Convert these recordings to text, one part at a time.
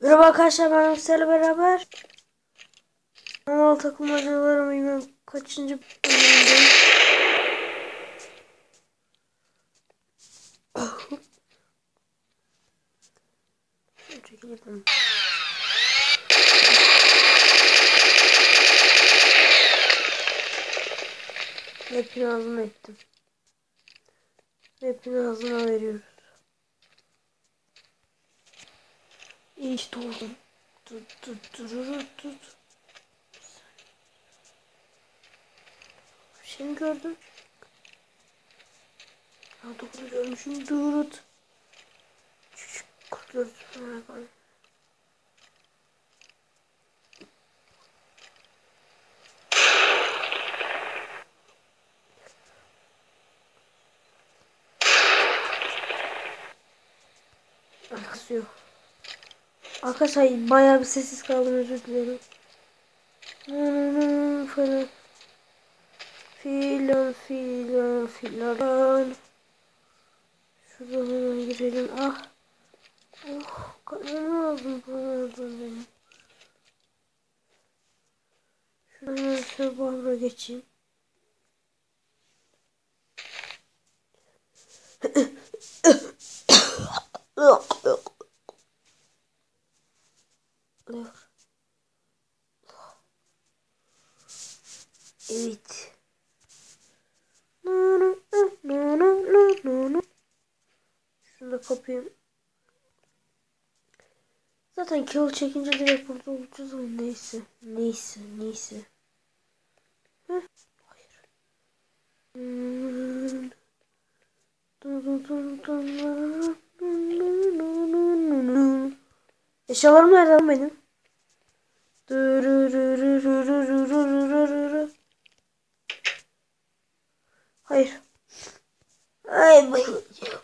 Merhaba arkadaşlar ben sizlerle beraber Anadolu takılmacaları bilmem kaçıncı bölümdeyim. Çekildim. Hepini ağzına ettim. Hepini ağzına veriyoruz. İşte oldum. Tut tut tut tut. Bir şey mi gördün? Ya dokunu görmüşüm. Durut. Küçük kurtlar. Alakası yok. Arkadaşlar bayağı bir sessiz kaldım özür dilerim. Falan. Filan filan filan. Şuradan hemen girelim. Ah. Oh, kalmam lazım buradan benim. Şuradan Survivor'a geçeyim. Evet. Şunu da kapayım. Zaten kill çekince direkt burada olacağız ama neyse. Neyse neyse. Heh. Hayır. Eşyalarım nerede benim? Hayır. Ay bayılacağım.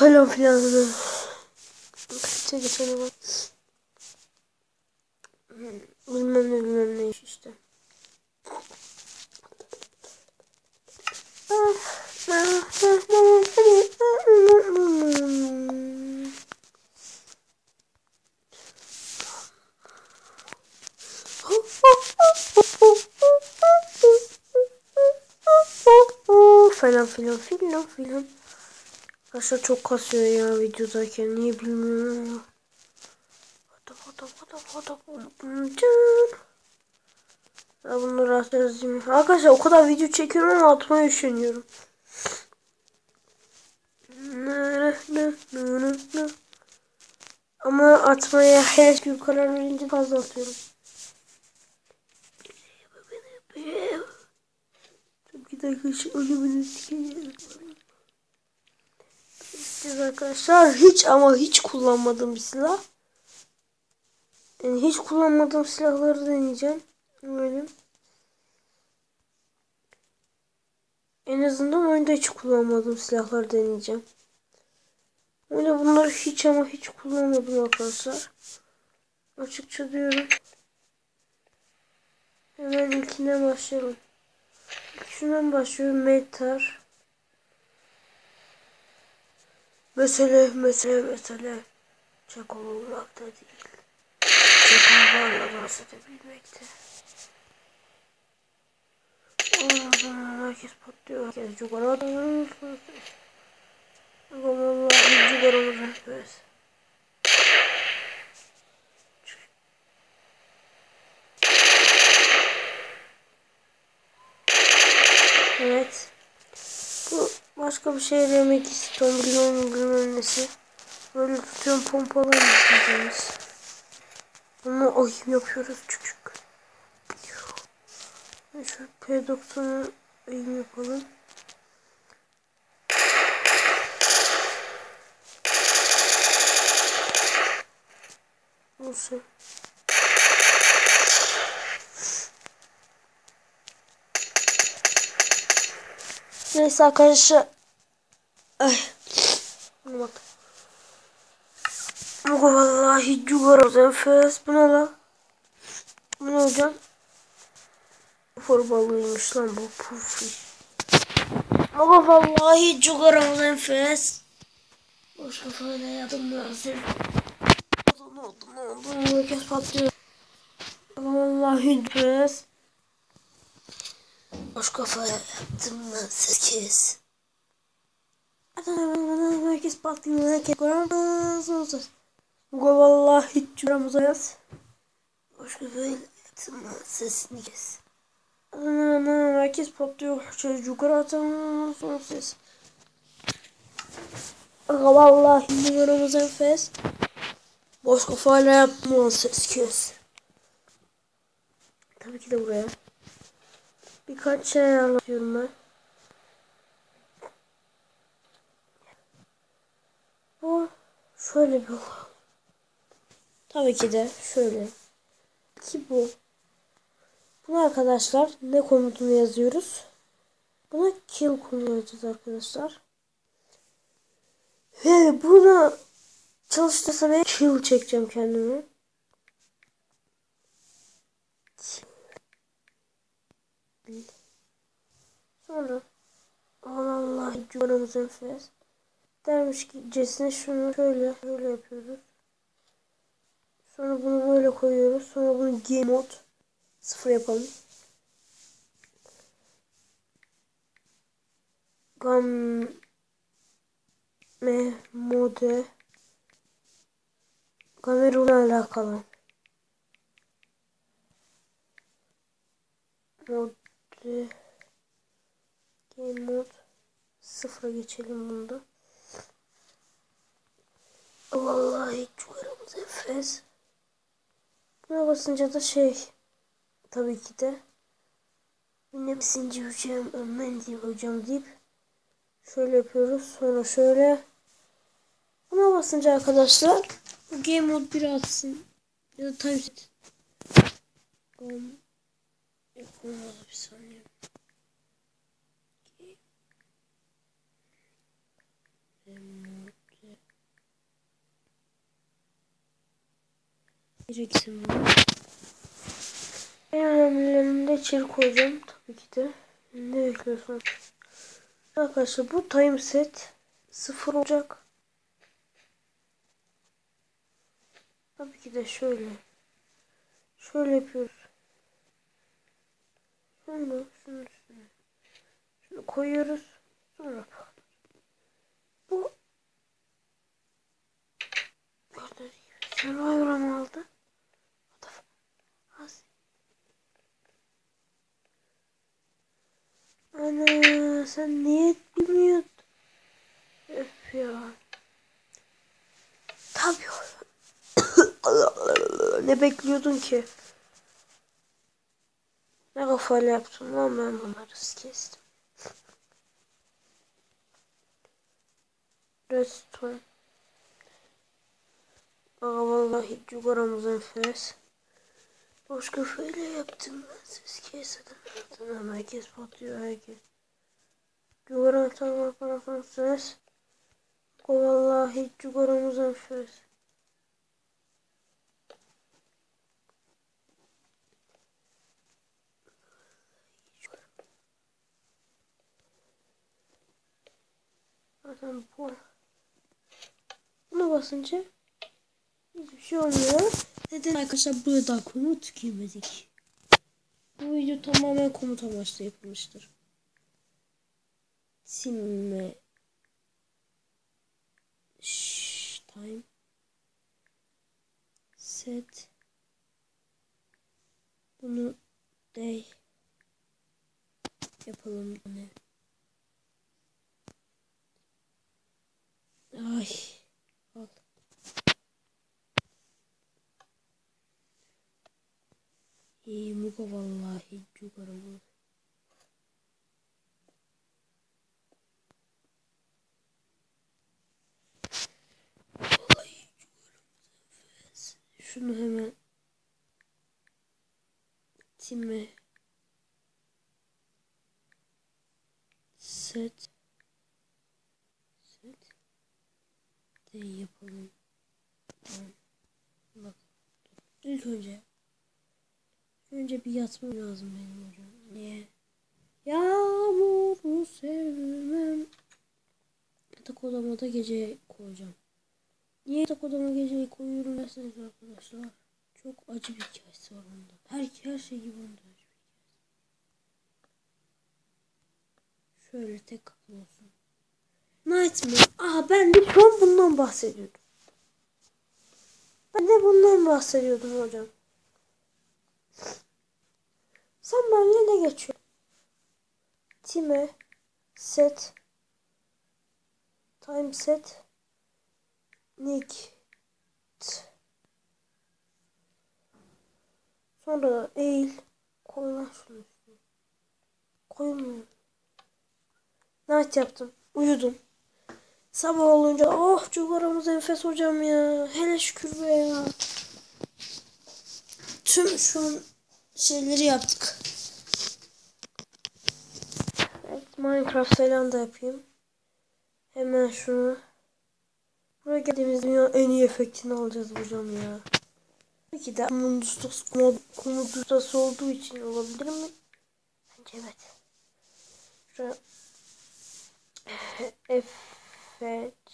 falan filan. Kaça geçelim bak. Bilmem ne bilmem ne işte. falan filan filan filan. Arkadaşlar çok kasıyor ya videodayken niye bilmiyorum ya. Ya bunu rahat yazayım. Arkadaşlar o kadar video çekiyorum ama atmaya üşeniyorum. Ama atmaya her gün karar verince fazla atıyorum. Bir dakika şu ölümünü sikeceğim. Arkadaşlar hiç ama hiç kullanmadığım bir silah. Yani hiç kullanmadığım silahları deneyeceğim. Böyle. En azından oyunda hiç kullanmadığım silahları deneyeceğim. Öyle bunları hiç ama hiç kullanmadım arkadaşlar. Açıkça diyorum. Hemen ilkinden başlayalım. Şundan başlıyorum. Metar. Mesele, mesele, mesele. Çakal olmakta değil. Çakallarla dans edebilmekte. Oradan herkes patlıyor. Herkes çok aradan. Ama vallahi olur herkes. Evet. Bu başka bir şey demek istiyorum. Bilmem bilmem nesi. Böyle tutuyorum pompalar yapacağız. Bunu oyun yapıyoruz küçük. Şu P90'ı oyun yapalım. Nasıl? Neyse arkadaşlar. Ay. Bak. Vallahi cugarız enfes. Bu ne lan? Bu ne hocam? For balığıymış lan bu. Puf. Ama vallahi çok aramız enfes. Boş kafayla yaptım ben seni. Ne oldu ne oldu ne oldu herkes patlıyor. Vallahi enfes. Boş kafaya yaptım ben sekiz. Herkes patlıyor herkes koyamaz olsun. Bu vallahi hiç yaz. Boş kafayla yaptım ben sesini kes. Ana herkes patlıyor. Şöyle yukarı atalım son ses. Aga vallahi numaramız enfes. Boş kafayla yaptım o ses kes. Tabii ki de buraya. Birkaç şey anlatıyorum ben. Bu şöyle bir. Tabii ki de şöyle. Ki bu. Bunu arkadaşlar ne komutunu yazıyoruz? Buna kill komutunu yazacağız arkadaşlar. Ve bunu çalıştırsam ben kill çekeceğim kendimi. Sonra Allah cumanımız enfes. Dermiş ki cesine şunu şöyle şöyle yapıyoruz. Sonra bunu böyle koyuyoruz. Sonra bunu game mode sıfır yapalım. Game mode Kamerun'la alakalı. Mode Game mode sıfıra geçelim bunda. Vallahi çok aramız enfes. Buna basınca da şey tabii ki de yine besinci hocam diye hocam deyip şöyle yapıyoruz. Sonra şöyle buna basınca arkadaşlar bu game mode 1 atsın ya da Yok olmadı bir saniye. Mode Gireceksin bunu. İçeri koyacağım tabii ki de. Ne bekliyorsun? Arkadaşlar bu time set sıfır olacak. Tabii ki de şöyle. Şöyle yapıyoruz. Şunu şunu üstüne. Şunu koyuyoruz. Sonra bu gördüğünüz gibi Survivor'ım aldı. Ana sen niye bilmiyordun? Öf ya. Tabii. ne bekliyordun ki? Ne kafayla yaptım lan ben bunları kestim. Redstone. Aa vallahi cugaramız enfes. Boş kafayla yaptım ben siz kesedim. Tamam herkes patlıyor herkes. Cugaram tamam falan ses. Vallahi cugaramız enfes. Zaten bu. Buna basınca hiçbir şey olmuyor. Neden arkadaşlar burada komut girmedik? Bu video tamamen komut amaçlı yapılmıştır. Silme Shh, time set bunu day yapalım ne? Ay İyi muka vallahi çok. Şunu hemen time set set de yapalım. Bak ilk önce önce bir yatmam lazım benim hocam. Niye? Yağmuru sevmem. Yatak odama da gece koyacağım. Niye yatak odama geceyi koyuyorum derseniz arkadaşlar. Çok acı bir hikayesi var onda. Her, her şey gibi onda. acı. Şöyle tek kapı olsun. Nightmare. Aha ben de an bundan bahsediyordum. Ben de bundan bahsediyordum hocam. Sen benimle ne geçiyor? Time set time set nick sonra eğil koy lan şunu koymuyorum. Night yaptım uyudum. Sabah olunca oh çok aramızda enfes hocam ya. Hele şükür be ya tüm şu şeyleri yaptık Evet, Minecraft falan da yapayım. Hemen şunu. Buraya geldiğimiz dünyanın en iyi efektini alacağız hocam ya. Tabii ki de komut ustası, komut ustası olduğu için olabilir mi? Bence evet. Şuraya efekt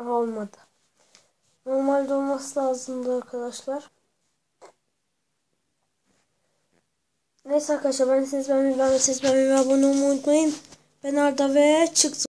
olmadı. Normalde olması lazımdı arkadaşlar. Neyse arkadaşlar ben siz ben ben siz ben abone olmayı unutmayın. Ben Arda ve çıktım.